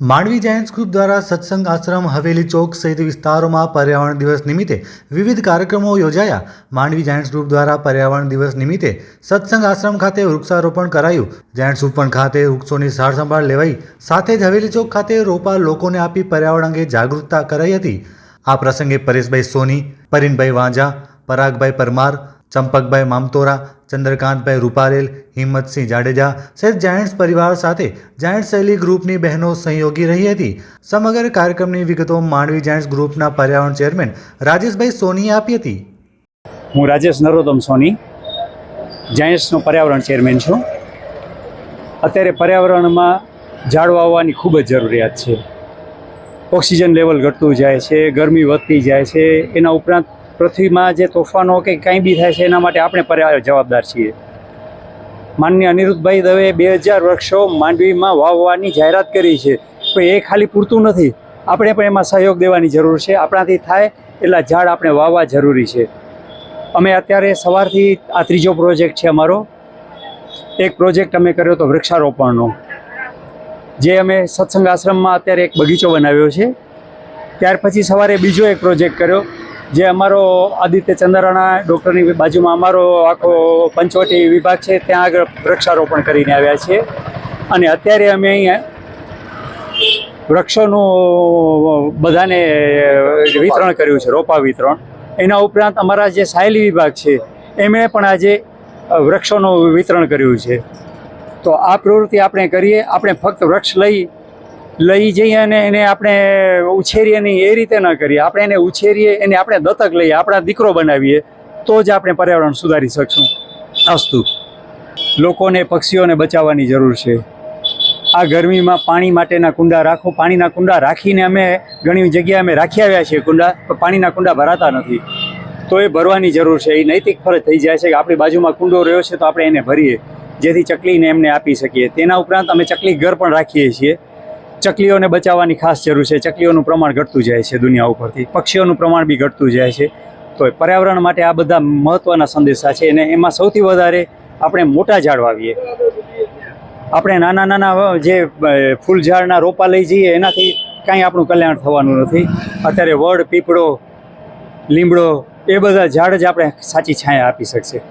Mandvi Giants group દ્વારા સત્સંગ આશ્રમ હવેલી ચોક સહિત વિસ્તારોમાં પર્યાવરણ દિવસ નિમિત્તે વિવિધ કાર્યક્રમો યોજાયા. માંડવી જાયન્ટ્સ ગ્રુપ દ્વારા પર્યાવરણ દિવસ નિમિત્તે સત્સંગ આશ્રમ ખાતે વૃક્ષારોપણ કરાયું. જાયન્ટ્સ ઉપણ ખાતે વૃક્ષોની સારસંભાળ લેવાઈ. સાથે જ હવેલી ચોક ખાતે રોપા લોકોને આપી પર્યાવરણ અંગે જાગૃતતા કરાઈ હતી. આ પ્રસંગે પરેશભાઈ સોની પરીનભાઈ વાંઝા, પરાગભાઈ પરમાર ચંપકભાઈ મામતોરા, ચંદ્રકાંતભાઈ રૂપારેલ, હિંમતસિંહ જાડેજા સહિત જાયન્ટ્સ પરિવાર સાથે જાયન્ટ શૈલી ગ્રુપની બહેનો સહયોગી રહી હતી. સમગ્ર કાર્યક્રમની વિગતો માંડવી જાયન્ટ્સ ગ્રુપના પર્યાવરણ ચેરમેન રાજેશભાઈ સોનીએ આપી હતી. હું રાજેશ નરોત્તમ સોની, જાયન્ટ્સનો પર્યાવરણ ચેરમેન છું. અત્યારે પર્યાવરણમાં ઝાડ વાવવાની ખૂબ જ જરૂરિયાત છે. ઓક્સિજન લેવલ ઘટતું જાય છે, ગરમી વધતી જાય છે. એના ઉપરાંત પૃથ્વીમાં જે તોફાનો કે કંઈ બી થાય છે, એના માટે આપણે જવાબદાર છીએ. માનનીય અનિરુદ્ધભાઈ દવે બે હજાર વૃક્ષો માંડવીમાં વાવવાની જાહેરાત કરી છે, પણ એ ખાલી પૂરતું નથી. આપણે પણ એમાં સહયોગ દેવાની જરૂર છે. આપણાથી થાય એટલા ઝાડ આપણે વાવવા જરૂરી છે. અમે અત્યારે સવારથી આ ત્રીજો પ્રોજેક્ટ છે અમારો. એક પ્રોજેક્ટ અમે કર્યો હતો વૃક્ષારોપણનો, જે અમે સત્સંગ આશ્રમમાં અત્યારે એક બગીચો બનાવ્યો છે. ત્યાર પછી સવારે બીજો એક પ્રોજેક્ટ કર્યો. જે અમારો આદિત્ય ચંદ્રાણા ડૉક્ટરની બાજુમાં અમારો આખો પંચવટી વિભાગ છે, ત્યાં આગળ વૃક્ષારોપણ કરીને આવ્યા છીએ. અને અત્યારે અમે અહીંયા વૃક્ષોનું બધાને વિતરણ કર્યું છે, રોપા વિતરણ. એના ઉપરાંત અમારા જે સાયલી વિભાગ છે, એમણે પણ આજે વૃક્ષોનું વિતરણ કર્યું છે. તો આ પ્રવૃત્તિ આપણે કરીએ, આપણે ફક્ત વૃક્ષ લઈ લઈ જઈએ અને એને આપણે ઉછેરીએ નહીં, એ રીતે ન કરીએ. આપણે એને ઉછેરીએ, એને આપણે દત્તક લઈએ, આપણા દીકરો બનાવીએ, તો જ આપણે પર્યાવરણ સુધારી શકશું. અસ્તુ. લોકોને, પક્ષીઓને બચાવવાની જરૂર છે. આ ગરમીમાં પાણી માટેના કુંડા રાખો. પાણીના કુંડા રાખીને અમે ઘણી જગ્યાએ અમે રાખી આવ્યા છીએ કુંડા, પણ પાણીના કુંડા ભરાતા નથી. તો એ ભરવાની જરૂર છે. એ નૈતિક ફરજ થઈ જાય છે કે આપણી બાજુમાં કુંડો રહ્યો છે તો આપણે એને ભરીએ, જેથી ચકલીને એમને આપી શકીએ. તેના ઉપરાંત અમે ચકલી ઘર પણ રાખીએ છીએ. ચકલીઓને બચાવવાની ખાસ જરૂર છે. ચકલીઓનું પ્રમાણ ઘટતું જાય છે દુનિયા ઉપરથી. પક્ષીઓનું પ્રમાણ બી ઘટતું જાય છે. તો પર્યાવરણ માટે આ બધા મહત્ત્વના સંદેશા છે અને એમાં સૌથી વધારે આપણે મોટા ઝાડ વાવીએ. આપણે નાના નાના જે ફૂલ ઝાડના રોપા લઈ જઈએ એનાથી કાંઈ આપણું કલ્યાણ થવાનું નથી. અત્યારે વડ, પીપળો, લીમડો એ બધા ઝાડ જ આપણે સાચી છાયા આપી શકશે.